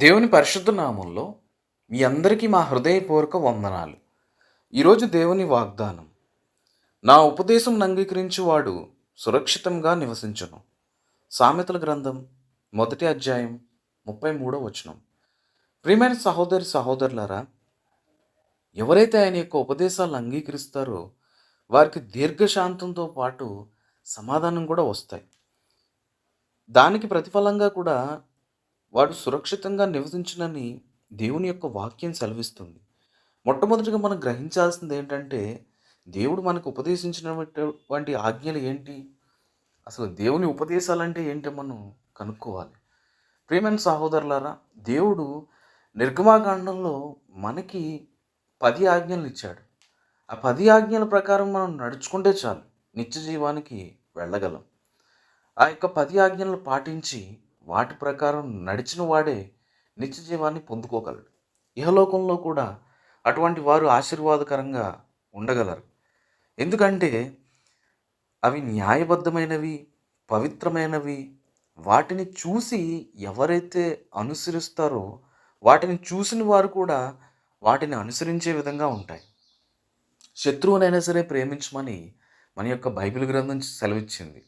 దేవుని పరిశుద్ధ నామంలో మీ అందరికీ మా హృదయపూర్వక వందనాలు. ఈరోజు దేవుని వాగ్దానం నా ఉపదేశం అంగీకరించువాడు సురక్షితంగా నివసించును. సామెతల గ్రంథం మొదటి అధ్యాయం ముప్పై మూడో వచనం. ప్రియమైన సహోదరి సహోదరులారా ఎవరైతే ఆయన యొక్క ఉపదేశాలను అంగీకరిస్తారో వారికి దీర్ఘశాంతంతో పాటు సమాధానం కూడా వస్తాయి. దానికి ప్రతిఫలంగా కూడా వాడు సురక్షితంగా నివసించునని దేవుని యొక్క వాక్యం సెలవిస్తుంది. మొట్టమొదటిగా మనం గ్రహించాల్సింది ఏంటంటే దేవుడు మనకు ఉపదేశించినటువంటి ఆజ్ఞలు ఏంటి? అసలు దేవుని ఉపదేశాలంటే ఏంటో మనం కనుక్కోవాలి. ప్రియమైన సహోదరులారా దేవుడు నిర్గమాకాండంలో మనకి పది ఆజ్ఞలు ఇచ్చాడు. ఆ పది ఆజ్ఞల ప్రకారం మనం నడుచుకుంటే చాలు. నిత్య జీవానికి వెళ్ళగలం. ఆ యొక్క పది ఆజ్ఞలను పాటించి వాటి ప్రకారం నడిచిన వాడే నిత్య జీవాన్ని పొందుకోగలడు. ఇహలోకంలో కూడా అటువంటి వారు ఆశీర్వాదకరంగా ఉండగలరు. ఎందుకంటే అవి న్యాయబద్ధమైనవి పవిత్రమైనవి. వాటిని చూసి ఎవరైతే అనుసరిస్తారో వాటిని చూసిన వారు కూడా వాటిని అనుసరించే విధంగా ఉంటాయి. శత్రువునైనా సరే ప్రేమించమని మన యొక్క బైబిల్ గ్రంథం సెలవిచ్చింది.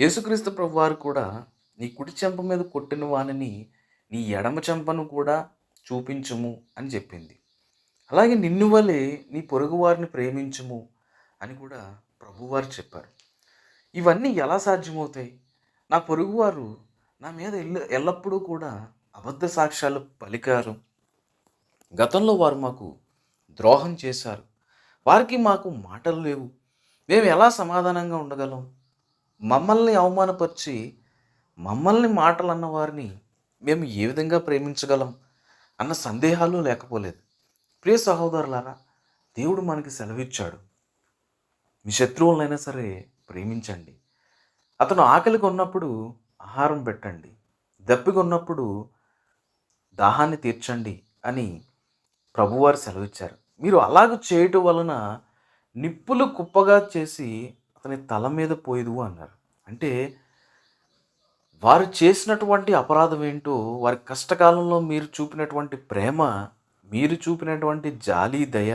యేసుక్రీస్తు ప్రభు వారు కూడా నీ కుడి చెంప మీద కొట్టిన వానిని నీ ఎడమ చెంపను కూడా చూపించుము అని చెప్పింది. అలాగే నిన్ను వలె నీ పొరుగు వారిని ప్రేమించుము అని కూడా ప్రభువారు చెప్పారు. ఇవన్నీ ఎలా సాధ్యమవుతాయి? నా పొరుగువారు నా మీద ఎల్ల ఎల్లప్పుడూ కూడా అబద్ధ సాక్ష్యాలు పలికారు. గతంలో వారు మాకు ద్రోహం చేశారు. వారికి మాకు మాటలు లేవు. మేము ఎలా సమాధానంగా ఉండగలం? మమ్మల్ని అవమానపరిచి మమ్మల్ని మాటలు అన్న వారిని మేము ఏ విధంగా ప్రేమించగలం అన్న సందేహాలు లేకపోలేదు. ప్రియ సహోదరులారా దేవుడు మనకి సెలవిచ్చాడు. మీ శత్రువులనైనా సరే ప్రేమించండి. అతను ఆకలిగా ఉన్నప్పుడు ఆహారం పెట్టండి. దప్పిగా ఉన్నప్పుడు దాహాన్ని తీర్చండి అని ప్రభువారు సెలవిచ్చారు. మీరు అలాగ చేయటం వలన నిప్పులు కుప్పగా చేసి అతని తల మీద పోయేదు అన్నారు. అంటే వారు చేసినటువంటి అపరాధం ఏంటో వారి కష్టకాలంలో మీరు చూపినటువంటి ప్రేమ మీరు చూపినటువంటి జాలి దయ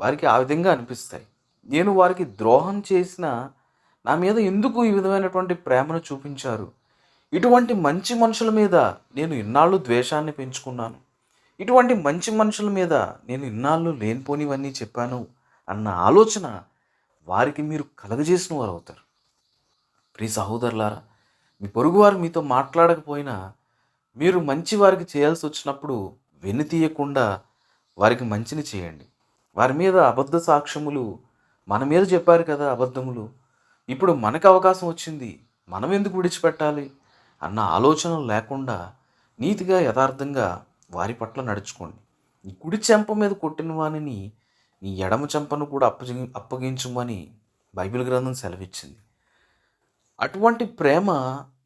వారికి ఆ విధంగా అనిపిస్తాయి. నేను వారికి ద్రోహం చేసిన నా మీద ఎందుకు ఈ విధమైనటువంటి ప్రేమను చూపించారు? ఇటువంటి మంచి మనుషుల మీద నేను ఇన్నాళ్ళు ద్వేషాన్ని పెంచుకున్నాను. ఇటువంటి మంచి మనుషుల మీద నేను ఇన్నాళ్ళు లేనిపోనివన్నీ చెప్పాను అన్న ఆలోచన వారికి మీరు కలగజేసిన వారు అవుతారు ప్రియ సహోదరులారా మీ పొరుగువారు మీతో మాట్లాడకపోయినా మీరు మంచి వారికి చేయాల్సి వచ్చినప్పుడు వెనుతీయకుండా వారికి మంచిని చేయండి. వారి మీద అబద్ధ సాక్ష్యములు మన మీద చెప్పారు కదా అబద్ధములు. ఇప్పుడు మనకు అవకాశం వచ్చింది. మనం ఎందుకు విడిచిపెట్టాలి? అన్న ఆలోచన లేకుండా నీతిగా యథార్థంగా వారి పట్ల నడుచుకోండి. నీ కుడి చెంప మీద కొట్టిన వాణిని నీ ఎడమ చెంపను కూడా అప్పగి అప్పగించమని బైబిల్ గ్రంథం సెలవిచ్చింది. అటువంటి ప్రేమ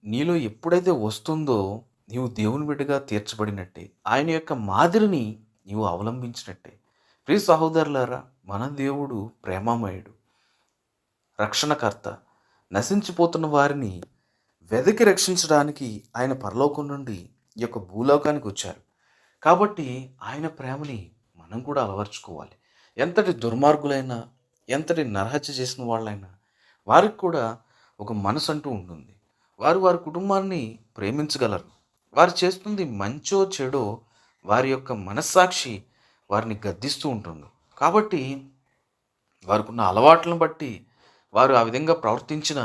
నీలో ఎప్పుడైతే వస్తుందో నీవు దేవుని బిడ్డగా తీర్చబడినట్టే ఆయన యొక్క మాదిరిని నీవు అవలంబించినట్టే. ప్రియ సహోదరులారా మన దేవుడు ప్రేమమయుడు రక్షణకర్త నశించిపోతున్న వారిని వెదకి రక్షించడానికి ఆయన పరలోకం నుండి ఈ యొక్క భూలోకానికి వచ్చారు. కాబట్టి ఆయన ప్రేమని మనం కూడా అలవర్చుకోవాలి. ఎంతటి దుర్మార్గులైనా ఎంతటి నరహత్య చేసిన వాళ్ళైనా వారికి కూడా ఒక మనసు అంటూ ఉంటుంది. వారు వారి కుటుంబాన్ని ప్రేమించగలరు. వారు చేస్తుంది మంచో చెడో వారి యొక్క మనస్సాక్షి వారిని గద్దిస్తూ ఉంటుంది. కాబట్టి వారికున్న అలవాట్లను బట్టి వారు ఆ విధంగా ప్రవర్తించిన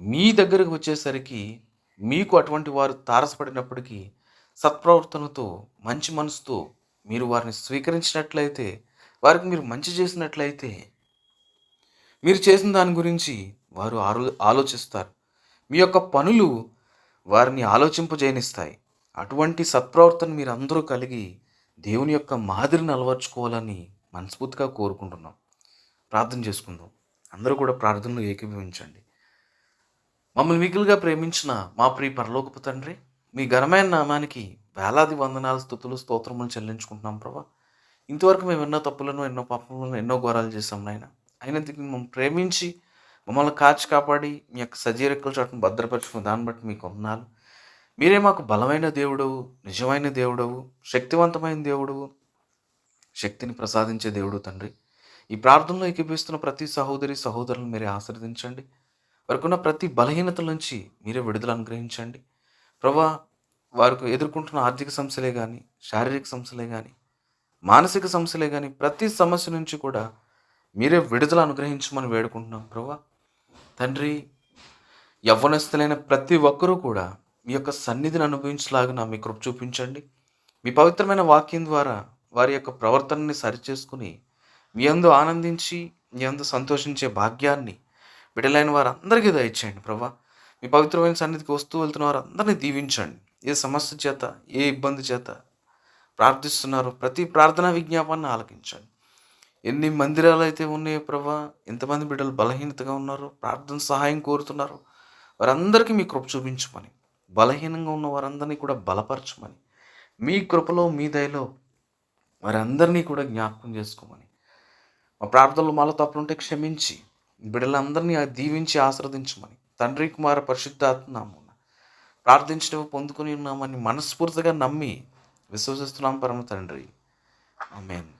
మీ దగ్గరకు వచ్చేసరికి మీకు అటువంటి వారు తారసపడినప్పటికీ సత్ప్రవర్తనతో మంచి మనసుతో మీరు వారిని స్వీకరించినట్లయితే వారికి మీరు మంచి చేసినట్లయితే మీరు చేసిన దాని గురించి వారు ఆలో ఆలోచిస్తారు. మీ యొక్క పనులు వారిని ఆలోచింపజేయనిస్తాయి. అటువంటి సత్ప్రవర్తన మీరు అందరూ కలిగి దేవుని యొక్క మాదిరిని అలవర్చుకోవాలని మనస్ఫూర్తిగా కోరుకుంటున్నాం. ప్రార్థన చేసుకుందాం. అందరూ కూడా ప్రార్థనలు ఏకీభవించండి. మమ్మల్ని మిగిలిగా ప్రేమించిన మా ప్రియ పరలోకపు తండ్రి మీ ఘనమైన నామానికి వేలాది వందనాలు స్థుతులు స్తోత్రములు చెల్లించుకుంటున్నాం ప్రభా. ఇంతవరకు మేము ఎన్నో తప్పులను ఎన్నో పాపములను ఎన్నో ఘోరాలు చేసాం నాయన. అయినందుకు మమ్మల్ని ప్రేమించి మమ్మల్ని కాచి కాపాడి మీ యొక్క సజీరకుల చోటును భద్రపరచుకున్న దాన్ని బట్టి మీకు ఉన్నాను మీరే మాకు బలమైన దేవుడవు నిజమైన దేవుడవు శక్తివంతమైన దేవుడవు శక్తిని ప్రసాదించే దేవుడు తండ్రి. ఈ ప్రార్థనలో ఎక్కిపిస్తున్న ప్రతి సహోదరి సహోదరులను మీరే ఆశీర్వదించండి. వారికున్న ప్రతి బలహీనతల నుంచి మీరే విడుదల అనుగ్రహించండి. ప్రభా వారికి ఎదుర్కొంటున్న ఆర్థిక సమస్యలే కానీ శారీరక సమస్యలే కానీ మానసిక సమస్యలే కానీ ప్రతి సమస్య నుంచి కూడా మీరే విడుదల అనుగ్రహించమని వేడుకుంటున్నాం ప్రభా. తండ్రి యవ్వనస్తులైన ప్రతి ఒక్కరూ కూడా మీ యొక్క సన్నిధిని అనుభవించలాగా మీ కృప చూపించండి. మీ పవిత్రమైన వాక్యం ద్వారా వారి యొక్క ప్రవర్తనని సరిచేసుకుని మీ అందు ఆనందించి మీ అందు సంతోషించే భాగ్యాన్ని బిడ్డలైన వారందరికీ దయచేయండి ప్రభా. మీ పవిత్రమైన సన్నిధికి వస్తూ వెళ్తున్న వారందరినీ దీవించండి. ఏ సమస్య చేత ఏ ఇబ్బంది చేత ప్రార్థిస్తున్నారో ప్రతి ప్రార్థనా విజ్ఞాపాన్ని ఆలకించండి. ఎన్ని మందిరాలు అయితే ఉన్నాయో ప్రభా ఎంతమంది బిడ్డలు బలహీనతగా ఉన్నారు ప్రార్థన సహాయం కోరుతున్నారు వారందరికీ మీ కృప చూపించమని బలహీనంగా ఉన్న వారందరినీ కూడా బలపరచమని మీ కృపలో మీ దయలో వారందరినీ కూడా జ్ఞాపకం చేసుకోమని మా ప్రార్థనలు మాలో తప్పులుంటే క్షమించి బిడ్డలందరినీ దీవించి ఆశ్రదించమని తండ్రి కుమార పరిశుద్ధాత్మ ప్రార్థించడం పొందుకుని ఉన్నామని మనస్ఫూర్తిగా నమ్మి విశ్వసిస్తున్నాం పరమ తండ్రి. ఆమెన్.